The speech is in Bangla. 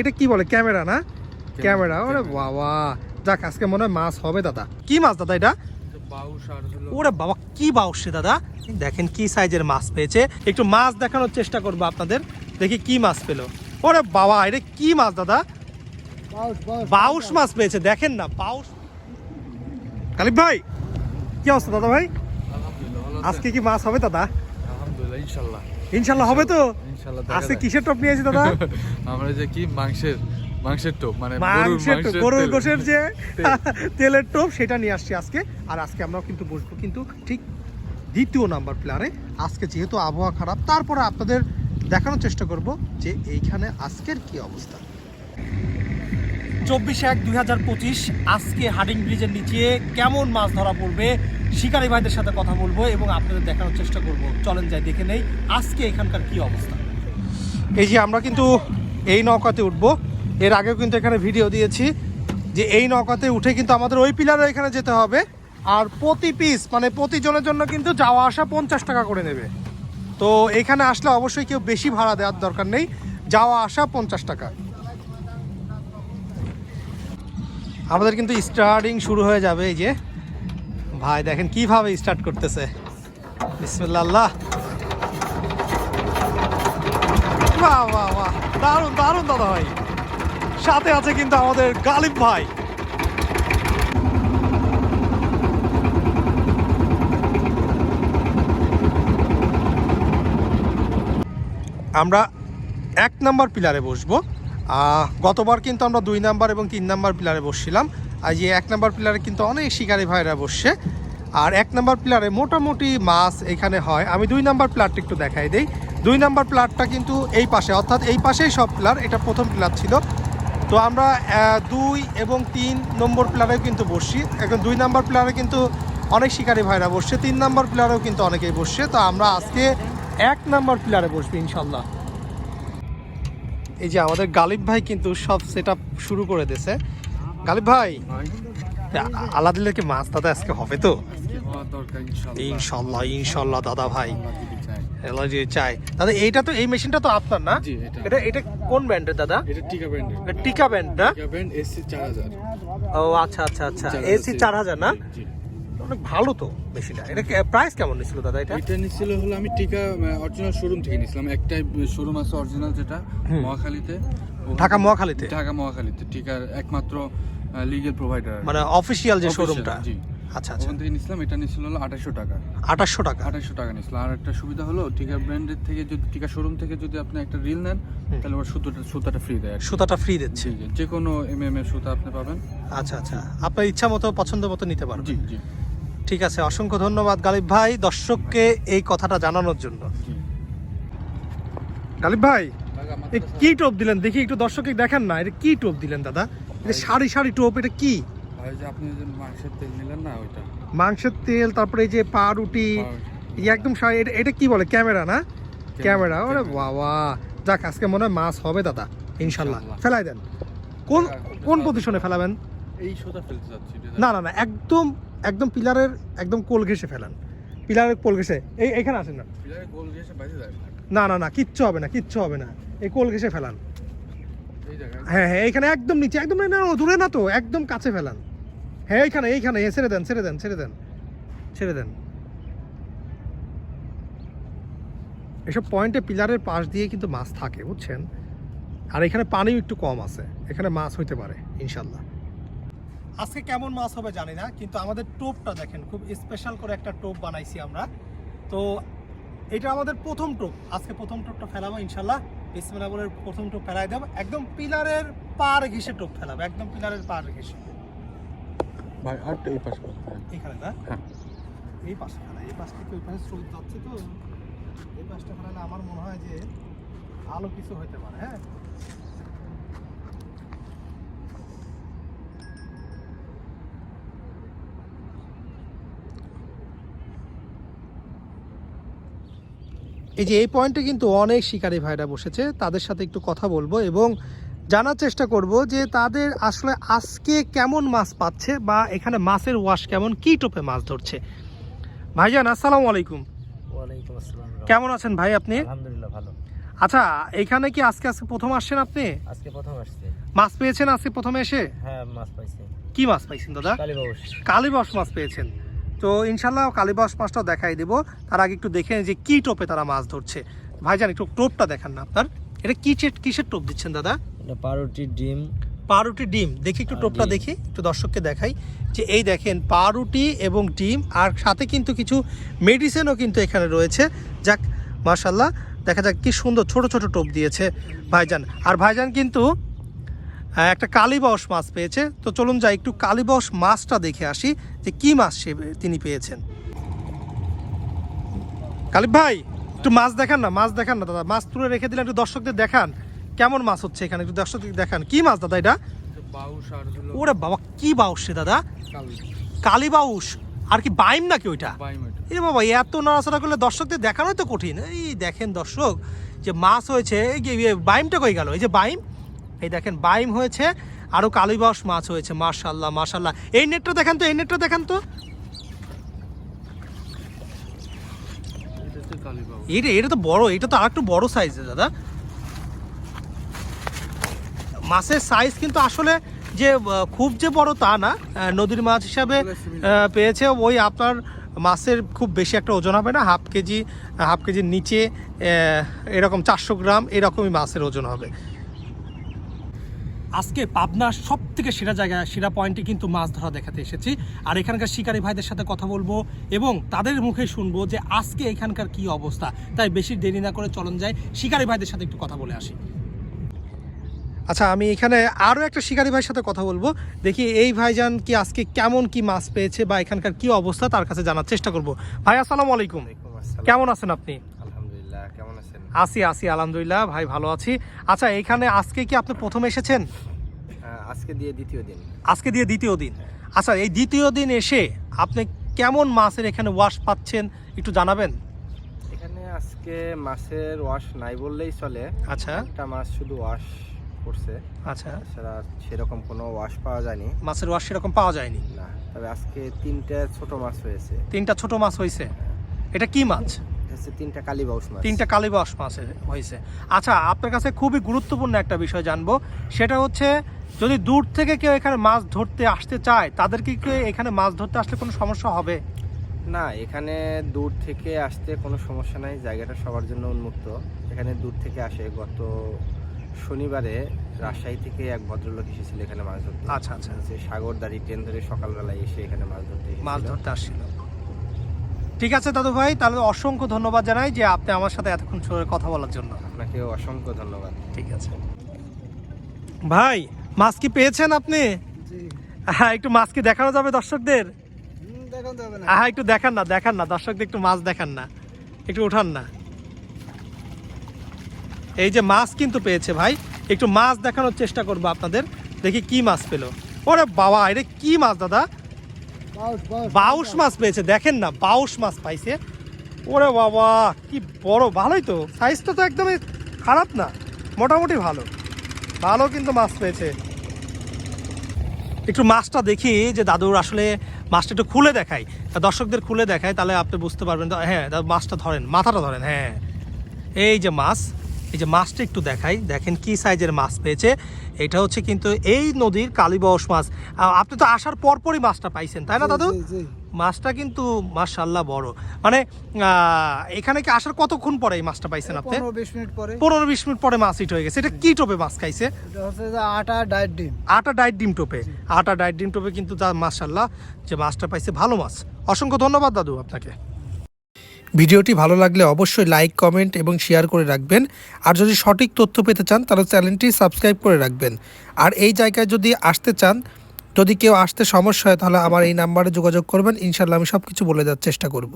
এটা কি বলে? ক্যামেরা না? ক্যামেরা ওরে বাবা। যাক আজকে মনে হয় মাছ হবে দাদা। কি মাছ দাদা এটা? ওরে বাবা কি বাউসে দাদা। দেখেন কি সাইজের মাছ পেয়েছে। একটু মাছ দেখানোর চেষ্টা করব আপনাদের। দেখি কি মাছ পেল। ওরে বাবা এটা কি মাছ দাদা? বাউস মাছ পেয়েছে দেখেন না বাউস কালিব ভাই কি অবস্থা দাদা ভাই? আজকে কি মাছ হবে দাদা? ইনশাল্লাহ। ইনশাল্লাহ হবে তো? ইনশাল্লাহ আজকে কিসের টপ নিয়েছি দাদা? আমরা যে কি মাংসের মাংসের টোপ মানে মাংসের গরুর গোশের যে তেলের টোপ সেটা নিয়ে আসছি আজকে। আর আজকে আমরাও কিন্তু বসবো কিন্তু ঠিক দ্বিতীয় নাম্বার প্লেয়ারে আজকে যেহেতু আবহাওয়া খারাপ তারপরে আপনাদের দেখানোর চেষ্টা করব যে এইখানে আজকের কি অবস্থা। চব্বিশ এক দুই হাজার পঁচিশ আজকে হাডিং ব্রিজের নিচে কেমন মাছ ধরা পড়বে শিকারী ভাইদের সাথে কথা বলব এবং আপনাদের দেখানোর চেষ্টা করব। চলেন যাই দেখে নেই আজকে এখানকার কি অবস্থা। এই যে আমরা কিন্তু এই নৌকাতে উঠব। এর আগেও কিন্তু এখানে ভিডিও দিয়েছি যে এই নৌকাতে উঠে কিন্তু আমাদের ওই পিলারে এখানে যেতে হবে। আর প্রতি পিস মানে প্রতিজনের জন্য কিন্তু যাওয়া আসা পঞ্চাশ টাকা করে নেবে। তো এখানে আসলে অবশ্যই কেউ বেশি ভাড়া দেওয়ার দরকার নেই। যাওয়া আসা পঞ্চাশ টাকা। আমাদের কিন্তু স্টার্টিং শুরু হয়ে যাবে এই যে। ভাই দেখেন কীভাবে স্টার্ট করতেছে। বিসমিল্লাহ। বাহ বাহ বাহ। দারুণ দারুণ দাদা ভাই। সাথে আছে কিন্তু আমাদের গালিব ভাই। আমরা এক নাম্বার পিলারে বসবো। গতবার কিন্তু আমরা দুই নাম্বার এবং তিন নাম্বার পিলারে বসছিলাম। আর যে এক নাম্বার পিলারে কিন্তু অনেক শিকারী ভাইরা বসছে। আর এক নাম্বার পিলারে মোটামুটি মাছ এখানে হয়। আমি দুই নাম্বার প্লারটা একটু দেখাই দেই। দুই নাম্বার প্লারটা কিন্তু এই পাশে, অর্থাৎ এই পাশেই সব পিলার, এটা প্রথম পিলার ছিল। তো আমরা দুই এবং তিন নম্বর প্লারেও কিন্তু বসছি। এখন দুই নাম্বার প্লারে কিন্তু অনেক শিকারী ভাইরা বসছে, তিন নাম্বার প্লারেও কিন্তু অনেকেই বসছে। তো আমরা আজকে এক নাম্বার প্লারে বসবো ইনশাল্লাহ এই যে আমাদের গালিব ভাই কিন্তু সব সেট শুরু করে দিয়েছে। গালিব ভাই আলাদিলের কি মাছ দাদা আজকে হবে তো? ইনশাল্লাহ ইনশাল্লাহ দাদা ভাই। আল্লাহ। এলার্জি চাই দাদা এইটা তো এই মেশিনটা তো আপনার না? এটা। এটা কোন ব্র্যান্ডের দাদা? এটা টিকা ব্র্যান্ডের। টিকা ব্র্যান্ড না টিকা ব্র্যান্ড চার হাজার। ও আচ্ছা আচ্ছা আচ্ছা। এসি চার হাজার না? অনেক ভালো তো মেশিনটা। এটা প্রাইস কেমন নিছিল দাদা এটা? এটা নিচ্ছিল হলো আমি টিকা অরিজিনাল শোরুম থেকে নিছিলাম। একটাই শোরুম আছে অরিজিনাল যেটা মহাখালীতে। ঢাকা মহাখালীতে? ঢাকা মহাখালীতে টিকার একমাত্র লিগেল প্রোভাইডার মানে অফিসিয়াল যে শোরুমটা জি। আচ্ছা আচ্ছা। ওখান থেকে নিছিলাম এটা নিছিল হলো আঠাশশো টাকা। আঠাশশো টাকা। আঠাশশো টাকা নিছিলাম আর একটা সুবিধা হলো টিকা ব্র্যান্ডের থেকে যদি টিকা শোরুম থেকে যদি আপনি একটা রিল নেন তাহলে ওর সুতোটা সুতাটা ফ্রি দেয় সুতাটা ফ্রি দিচ্ছে। যে কোনো এম এম এর সুতা আপনি পাবেন। আচ্ছা আচ্ছা। আপনার ইচ্ছা মতো পছন্দ মতো নিতে পারবেন। জি জি। ঠিক আছে অসংখ্য ধন্যবাদ গালিব ভাই দর্শককে এই কথাটা জানানোর জন্য। গালিব ভাই কি টোপ দিলেন? দেখি একটু দর্শকে দেখেন না। এটা কি টোপ দিলেন দাদা? এটা সারি সারি টোপ এটা কি? আপনি মাংসের তেল নিলেন না ওইটা? মাংসের তেল তারপরে এই যে পাউরুটি একদম এটা কি বলে? ক্যামেরা না? ক্যামেরা ওরে বাবা। যাক আজকে মনে হয় মাছ হবে দাদা ইনশাল্লাহ। ফেলাই দেন। কোন কোন পজিশনে ফেলাবেন? এই সুতা ফেলতে যাচ্ছি না না না একদম একদম পিলারের একদম কোল ঘেসে ফেলান। পিলারের কোল ঘেসে এই এখানে আসেন না। না না না কিচ্ছু হবে না কিচ্ছু হবে না। এই কোল ঘেসে ফেলান। হ্যাঁ হ্যাঁ এখানে একদম নিচে, একদম না দূরে না তো, একদম কাছে ফেলান। হ্যাঁ এইখানে এইখানে ছেড়ে দেন ছেড়ে দেন ছেড়ে দেন ছেড়ে দেন। এসব পয়েন্টে পিলারের পাশ দিয়ে কিন্তু মাছ থাকে, বুঝছেন? আর এখানে পানিও একটু কম আছে, এখানে মাছ হইতে পারে ইনশাল্লাহ আজকে কেমন মাছ হবে জানি না, কিন্তু আমাদের টোপটা দেখেন, খুব স্পেশাল করে একটা টোপ বানাইছি আমরা। তো, এটা আমাদের প্রথম টোপ, আজকে প্রথম টোপটা ফেলাবো ইনশাল্লাহ বিসমিল্লাহ বলে প্রথম টোপ ফেলাই দেবো। একদম পিলারের পার ঘেসে টোপ ফেলাবো একদম পিলারের পার ঘেসে ভাই আর এই পাশে এখানে না? হ্যাঁ। এই পাশে ফেলা এই পাশ থেকে ওই পাশে স্রোত যাচ্ছে তো। এই পাশটা ফেলালে আমার মনে হয় যে ভালো কিছু হতে পারে হ্যাঁ? এই যে এই পয়েন্টে কিন্তু অনেক শিকারী ভাইরা বসেছে তাদের সাথে একটু কথা বলব এবং জানার চেষ্টা করব যে তাদের আসলে আজকে কেমন মাছ পাচ্ছে বা এখানে মাছের ওয়াশ কেমন কি টোপে মাছ ধরছে। ভাইজান আসসালামু আলাইকুম। কেমন আছেন ভাই আপনি? আলহামদুলিল্লাহ ভালো। আচ্ছা এখানে কি আজকে আজকে প্রথম আসছেন আপনি? আজকে প্রথম আসছে। মাছ পেয়েছেন আজকে প্রথমে এসে? হ্যাঁ মাছ পাইছে। কি মাছ পাইছেন দাদা? কালীবাস মাছ পেয়েছেন। তো ইনশাল্লাহ কালীবাস মাছটাও দেখাই দেবো। তার আগে একটু দেখে যে কি টোপে তারা মাছ ধরছে। ভাইজান একটু টোপটা দেখান না আপনার। এটা কি চে- কিসের টোপ দিচ্ছেন দাদা? এটা পাউরুটি ডিম। পাউরুটি ডিম। দেখি একটু টোপটা দেখি একটু দর্শককে দেখাই। যে এই দেখেন পাউরুটি এবং ডিম আর সাথে কিন্তু কিছু মেডিসিনও কিন্তু এখানে রয়েছে। যাক মার্শাল্লাহ দেখা যাক কি সুন্দর ছোট ছোট টোপ দিয়েছে ভাইজান। আর ভাইজান কিন্তু একটা কালীবাস মাছ পেয়েছে। তো চলুন যাই একটু কালীবাস মাছটা দেখে আসি যে কি মাছ সে তিনি পেয়েছেন। কালিব ভাই একটু মাছ দেখান না মাছ দেখান না দাদা। মাছ তুলে রেখে দিলে একটু দর্শকদের দেখান। কেমন মাছ হচ্ছে এখানে? একটু দর্শকদের দেখান। কি মাছ দাদা এটা? ওরে বাবা কি বাউস রে দাদা। কাল বাউস আর কি বাইম নাকি ওইটা? এ বাবা এত নাড়াচাড়া করলে দর্শকদের দেখানোই তো কঠিন। এই দেখেন দর্শক যে মাছ হয়েছে এই যে বাইমটা কই গেল? এই যে বাইম? এই দেখেন বাইম হয়েছে আরও কালীবাস মাছ হয়েছে মার্শাল্লাহ মার্শাল্লাহ এই নেটটা দেখান তো এই নেটটা দেখান তো। এটা এটা তো বড় এটা তো আর একটু বড় সাইজের দাদা। মাছের সাইজ কিন্তু আসলে যে খুব যে বড় তা না নদীর মাছ হিসাবে পেয়েছে। ওই আপনার মাছের খুব বেশি একটা ওজন হবে না হাফ কেজি হাফ কেজির নিচে এরকম চারশো গ্রাম এরকমই মাছের ওজন হবে। আজকে পাবনার সব থেকে সেরা জায়গা সেরা পয়েন্টে কিন্তু মাছ ধরা দেখাতে এসেছি। আর এখানকার শিকারী ভাইদের সাথে কথা বলব এবং তাদের মুখে শুনব যে আজকে এখানকার কি অবস্থা। তাই বেশি দেরি না করে চলন যায় শিকারী ভাইদের সাথে একটু কথা বলে আসি। আচ্ছা আমি এখানে আরও একটা শিকারী ভাইয়ের সাথে কথা বলব। দেখি এই ভাইজান কি আজকে কেমন কি মাছ পেয়েছে বা এখানকার কি অবস্থা তার কাছে জানার চেষ্টা করব। ভাই আসসালামু আলাইকুম। কেমন আছেন আপনি? আছি আছি আলহামদুলিল্লাহ ভাই ভালো আছি। আচ্ছা এখানে আজকে কি আপনি প্রথম এসেছেন? আজকে দিয়ে দ্বিতীয় দিন। আজকে দিয়ে দ্বিতীয় দিন। আচ্ছা এই দ্বিতীয় দিন এসে আপনি কেমন মাছের এখানে ওয়াশ পাচ্ছেন একটু জানাবেন? এখানে আজকে মাছের ওয়াশ নাই বললেই চলে। আচ্ছা। একটা মাছ শুধু ওয়াশ করছে। আচ্ছা। সেটা সেরকম কোনো ওয়াশ পাওয়া যায়নি। মাছের ওয়াশ সেরকম পাওয়া যায়নি? না তবে আজকে তিনটা ছোট মাছ হয়েছে। তিনটা ছোট মাছ হয়েছে। এটা কি মাছ? হচ্ছে তিনটা কালীবাউস মাছ। তিনটা কালীবাস মাছ হয়েছে। আচ্ছা আপনার কাছে খুবই গুরুত্বপূর্ণ একটা বিষয় জানব। সেটা হচ্ছে যদি দূর থেকে কেউ এখানে মাছ ধরতে আসতে চায় তাদেরকে কি এখানে মাছ ধরতে আসলে কোনো সমস্যা হবে? না এখানে দূর থেকে আসতে কোনো সমস্যা নাই। জায়গাটা সবার জন্য উন্মুক্ত। এখানে দূর থেকে আসে। গত শনিবারে রাজশাহী থেকে এক ভদ্রলোক এসেছিল এখানে মাছ ধরতে। আচ্ছা, আচ্ছা। হচ্ছে সাগরদাড়ি ট্রেন ধরে সকালবেলায় এসে এখানে মাছ ধরতে মাছ ধরতে আসছিল। ঠিক আছে দাদু ভাই তাহলে অসংখ্য ধন্যবাদ জানাই যে আপনি আমার সাথে এতক্ষণ কথা বলার জন্য। আপনাকেও অসংখ্য ধন্যবাদ। ঠিক আছে। ভাই মাছ কি পেয়েছেন আপনি? হ্যাঁ একটু মাছ কি দেখানো যাবে দর্শকদের? হ্যাঁ একটু দেখান না দেখান না দর্শকদের একটু মাছ দেখান না। একটু উঠান না। এই যে মাছ কিন্তু পেয়েছে ভাই একটু মাছ দেখানোর চেষ্টা করব আপনাদের। দেখি কি মাছ পেল। ওরে বাবা এটা কি মাছ দাদা? বাউশ মাছ পেয়েছে, দেখেন না, বাউশ মাছ পাইছে। ওরে বাবা, কি বড়, ভালোই তো। সাইজটা তো একদমই খারাপ না, মোটামুটি ভালো। ভালো কিন্তু মাছ পেয়েছে। একটু মাছটা দেখি, যে দাদুর আসলে মাছটা একটু খুলে দেখাই। দর্শকদের খুলে দেখাই, তাহলে আপনি বুঝতে পারবেন। হ্যাঁ মাছটা ধরেন, মাথাটা ধরেন হ্যাঁ। এই যে মাছ এই যে মাছটা একটু দেখাই। দেখেন কি সাইজের মাছ পেয়েছে। এটা হচ্ছে কিন্তু এই নদীর কালীবস মাছ। আপনি তো আসার পরপরই মাছটা পাইছেন তাই না দাদু? মাছটা কিন্তু মাশাল্লাহ বড়। মানে এখানে কি আসার কতক্ষণ পরে এই মাছটা পাইছেন আপনি? পনেরো বিশ মিনিট পরে। পনেরো বিশ মিনিট পরে মাছ হিট হয়ে গেছে। এটা কি টোপে মাছ খাইছে? আটা ডায়েট ডিম। আটা ডাইট ডিম টোপে। আটা ডাইট ডিম টোপে কিন্তু তার মাশাল্লাহ যে মাছটা পাইছে ভালো মাছ। অসংখ্য ধন্যবাদ দাদু আপনাকে। ভিডিওটি ভালো লাগলে অবশ্যই লাইক, কমেন্ট এবং শেয়ার করে রাখবেন। আর যদি সঠিক তথ্য পেতে চান, তাহলে চ্যানেলটি সাবস্ক্রাইব করে রাখবেন। আর এই জায়গায় যদি আসতে চান, যদি কেউ আসতে সমস্যা হয়, তাহলে আমার এই নাম্বারে যোগাযোগ করবেন। ইনশাল্লাহ আমি সব কিছু বলে দেওয়ার চেষ্টা করব।